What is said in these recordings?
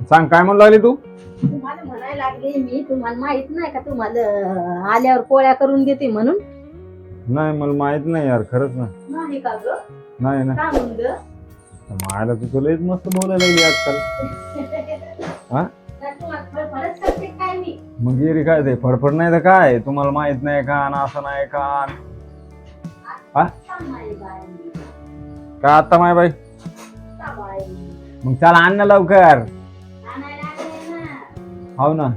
सांग काय म्हणू लागली तू? तुम्हाला म्हणायला लागले मी तुम्हाला माहीत नाही का तुम्हाला अं, आल्यावर पोळ्या करून देते म्हणून? नाही मला माहीत नाही यार खरंच ना. नाही का ग? नाही ना का म्हणून ग? मायला तू तुला मस्त बोलायला लागली आजकाल. हा? करते काय मी? मग गिरी काय ते? फडफड नाही तर काय? तुम्हाला माहीत नाही का आणि असं नाही का बाई. काय आता माय बाई. मग चला आण लवकर. हो ना.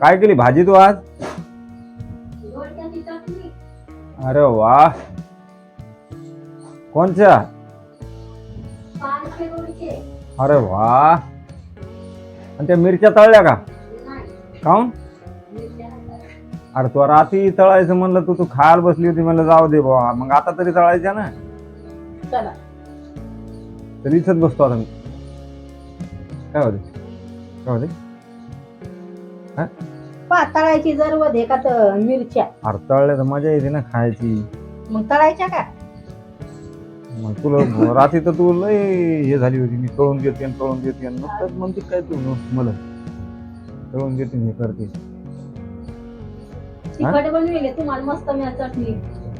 काय केली? भाजी तू आज? अरे वा. कोणच्या? अरे वा. आणि त्या मिरच्या तळल्या का? काऊन. अरे तू रात्री तळायचं म्हणलं तू तू खायला बसली होती म्हणलं जाऊ दे बाबा मग आता तरी तळायच्या ना? तर इथंच बसतो आता मी. काय होते काय होते पा तळायची जर दे का तर मिरच्या. अरे तळल्या तर मजा येते ना खायची. मग तळायच्या का? मग तुला रात्री तर तू लय हे झाली होती. मी तळून देते आणि तळून देते आणि नुसतंच म्हणते काय तू मला तळून आणि हे करते. तिखट बनविले तुम्हाला मस्त मी चटणी.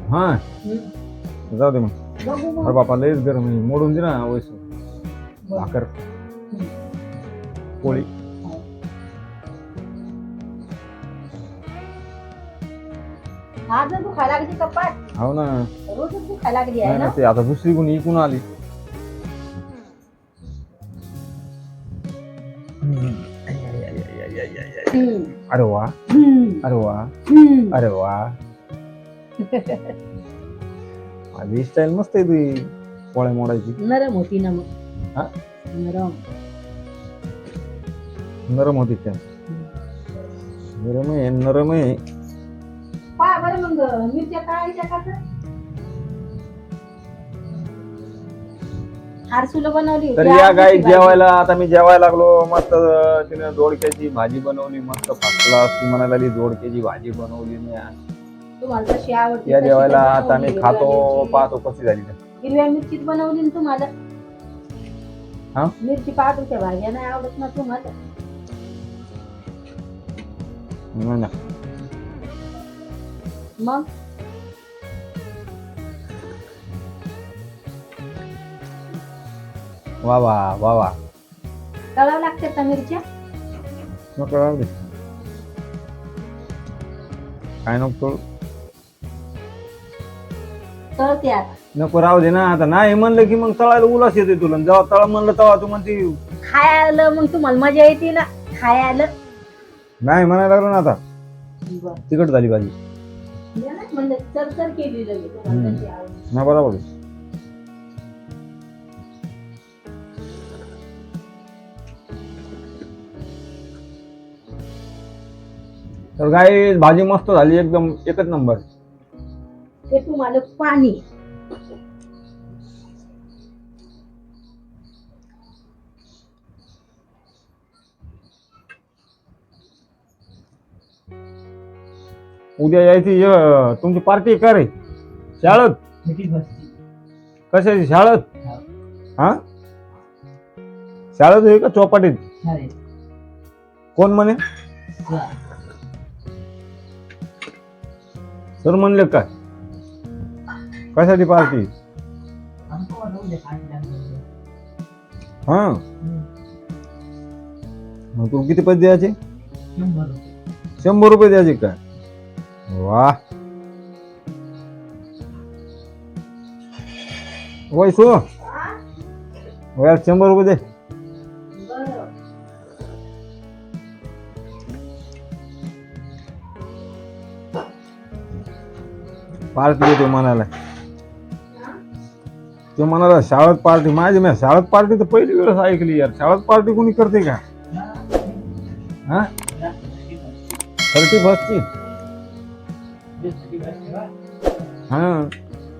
हा? हम्म. जाऊ दे मग. बघू अरे मग बापा लयच गरम आहे. मोडून दे ना वैस. भाकर. पोळी. आज तू खायला लागली का पाठ हो ना. रोजच तू खायला लागली आहे नाही ना ना? ते आता दुसरी कोणी इकून आली. हम्म. अरे वा. हम्म. अरे वा. हम्म. अरे वा. माझी स्टाईल मस्त आहे तुझी. पोळ्या मोडायची. नरम होती ना हा? मग नरम. नरम होती काय नरम आहे नरम आहे. मग मिरच्या तळायच्या का तर बनवली या गाई. जेवायला आता मी जेवायला लागलो मस्त तिने दोडक्याची भाजी बनवली मस्त फाटला ती म्हणायला लागली दोडक्याची भाजी बनवली मी आज. तुम्हाला जशी आवडते या तशी जेवायला आता मी. खातो मिरची- पाहतो कशी झाली ते. हिरव्या मिरचीत बनवली ना तुम्हाला हा? मिरची पाहतो भाज्या नाही आवडत ना तुम्हाला नाही ना. मग वा वा वा वा तळावं लागते का मिरच्या नको राहू दे काय नको करू? तळते आता नको राहू दे ना आता नाही म्हणलं की मग तळायला उलास येते तुला जेव्हा तळ म्हणलं तेव्हा तू म्हणते खायला मग तुम्हाला मजा येते ना खायला नाही म्हणायला लागलो ना आता तिकट झाली भाजी म्हणजे चरचर केली लगेच. बरोबर आहे. तर गाई भाजी मस्त झाली एकदम एकच नंबर ते तुम्हाला पाणी. उद्या यायची अं, तुमची पार्टी का रे? शाळेत? कशाची शाळेत? हा. शाळेत आहे का चौपाटीत? कोण म्हणे? सर म्हणले काय? कशाची पार्टी? हा. मग तू किती पैसे द्यायचे? शंभर रुपये द्यायचे काय? वा. वैसू वयात शंभर रुपये दे. पार्टी देते म्हणाला ते म्हणाला शाळेत पार्टी माझी मी शाळेत पार्टी तर पहिली वेळेस ऐकली यार. शाळेत पार्टी कोणी करते का? हा? थर्टी फर्स्टची हा.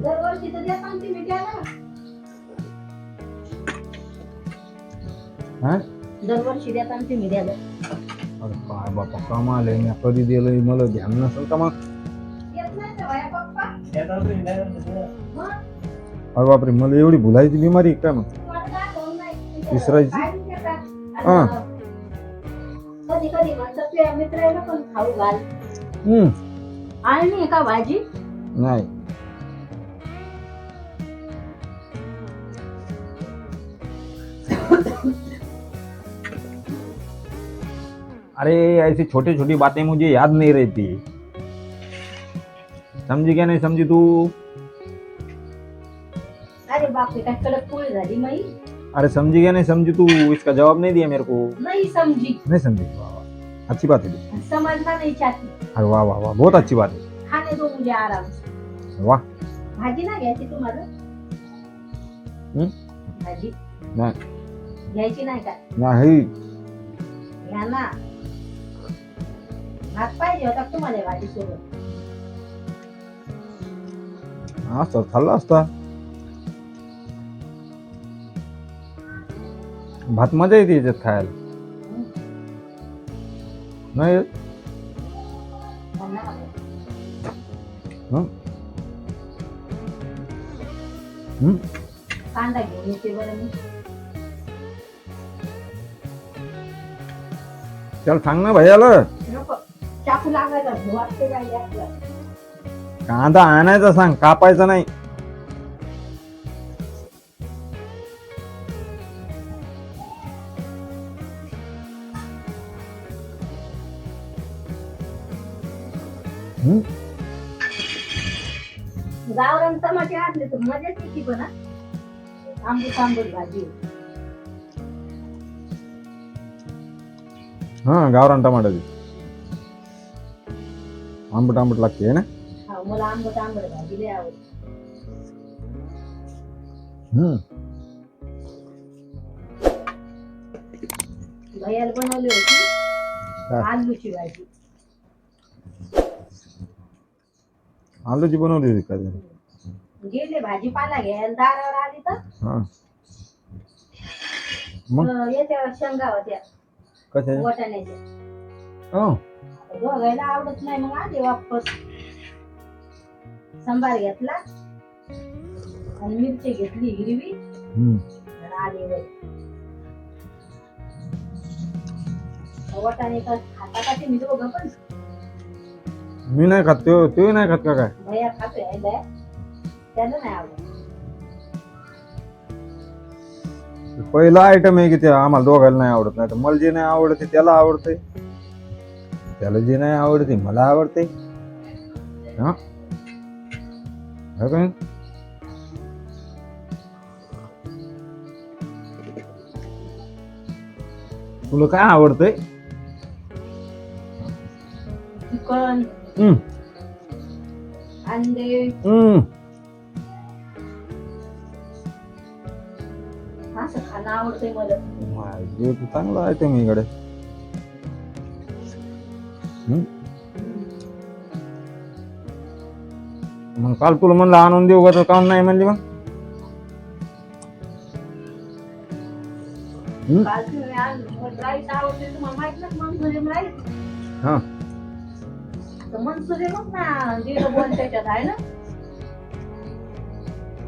दरवर्षी तर द्या सांगते मी द्यायला हा? दरवर्षी द्या सांगते मी द्यायला अरे काय बापा कमाल आहे मी कधी दिलंय मला ध्यान नसेल का मग? येत नाही का बाया पप्पा. मग? अरे बापरे मला एवढी भुलायची बिमारी आहे काय मग. तुम्हाला दाखवून नाही. विसरायची? काय? हा. कधी कधी म्हणतात तुझ्या मित्राला पण खाऊ घाल. हम्म. आणि का भाजी नाही। अरे ऐसी छोटी छोटी बातें मुझे याद नहीं रहती। समझी क्या नहीं समझी तू? अरे बापरे काय कडक पोळी झाली माई। अरे समझी क्या नहीं समझी तू? इसका जवाब नहीं दिया मेरे को। नाही समजी नहीं समझी। अच्छी बात है समजला नाही छाती अरे वाह वाह वाह बहुत अच्छी बात है। खाणे दो मुझे आराम से। वाह। भाजी ना घ्यायची तुम्हाला हं? भाजी? नाही घ्यायची नाही का नाही घ्या ना भात पाहिजे होता तुम्हाला भाजी सोबत? असता खाल्ला असता भात मजा येते याच्यात खायला. नाही? कांदा घेऊन येते बरं मी. त्याला सांग ना भैयाला. नको. चाकू लागायचा भू वाटते काय आपलं कांदा आणायचा सांग कापायचा नाही. गावरान टमाटे असले तर मजाच येते पण हा. आंबूस आंबूस भाजी. हा गावरान टमाटाची आंबट आंबट लागते है ना? हा मला आंबट आंबट भाजी लय आवडते. हम्म. भैयाला बनवली होती? आलूची भाजी. आलूची बनवली होती तरी. गेले भाजीपाला घ्यायला दारावर आली तर? हा. मग? अं, शेंगा होत्या. कशा वाटाण्याच्या. हो. दोघायला आवडत नाही मग आले वापस. संभार घेतला. आणि मिरची घेतली हिरवी. हम्म. आणि आले वर वाटाणे तर खाता का ते मी दोघं पण. मी नाही खात तो तोही नाही खात का काय? भैया खातोय यायला. त्याला नाही आवडत. पहिला आयटम आहे की ते आम्हाला दोघायला नाही आवडत नाही तर मला जे नाही आवडत त्याला आवडते. त्याला जे नाही आवडते मला आवडते. हा? है काय? तुला काय आवडतंय? चिकन. हम्म. अंडे. हम्म. असं खाणं आवडतंय मला. माझे तर चांगला आयटम इकडे. मग काल तुला म्हणलं आणून देऊ का तर काऊन नाही म्हणली मग? काल तुम्ही आणलं. राईस आवडते तुम्हाला माहीत ना मंचुरियन राईस? हा. मंचुरियनच ना दीड बोल त्याच्यात आहे ना.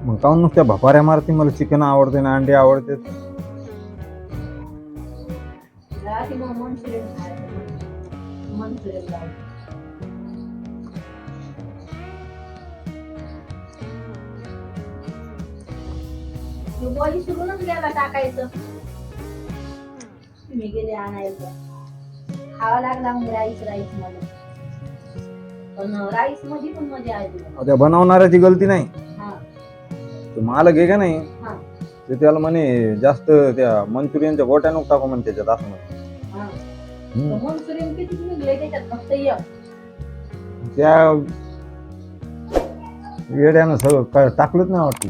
मग नुसत्या भपाऱ्या मारते? मला चिकन आवडते ना अंडे आवडते. मग खायचं ते गेला टाकायचं. तुम्ही गेले आणायचं. खावा लागला मग राईस राईसमध्ये पण राईसमध्ये पण मजा आली त्या बनवणाऱ्याची गलती नाही. हा. ते मालक आहे का नाही? हा. ते त्याला म्हणे जास्त त्या मंचुरियनच्या गोट्या नको टाकू म्हणे त्याच्यात असं म्हणे. हा. हम्म. मंचुरियन किती निघले त्याच्यात? फक्त एक. त्या येड्यानं सगळं काय टाकलंच नाही वाटतं.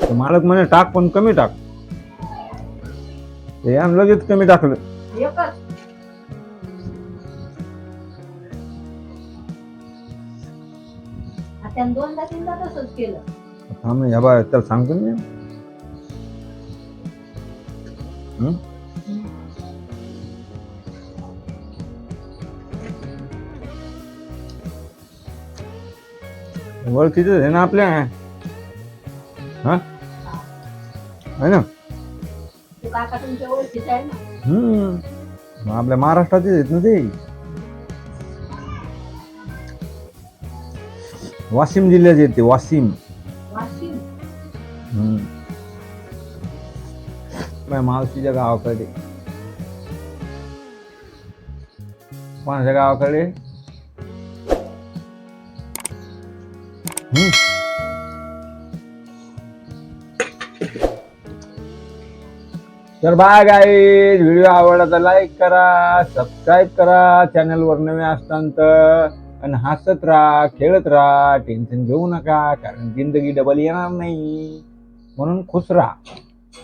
तर मालक म्हणे टाक पण कमी टाक. यानं लगेच कमी टाकलं. एकच. त्यानं दोनदा तीनदा तसंच केलं. थांब या बा त्याला सांगतो मी? ओळखीच आहे ना आपल्या? हा? ना? ते काका तुमच्या ओळखीचे आहे ना? हम्म मग आपल्या महाराष्ट्राचे आहेत ना ते. वाशिम जिल्ह्याचे आहेत ते वाशिम. वाशिम. हम्म. माझ्या मावशीच्या गावाकडे. कोणाच्या गावाकडे? हम्म. तर बाय गाईज व्हिडिओ आवडला तर लाईक करा सबस्क्राईब करा. चॅनलवर नवे असताना तर आणि हसत राहा खेळत राहा टेन्शन घेऊ नका कारण जिंदगी डबल येणार नाही. म्हणून खुश राहा.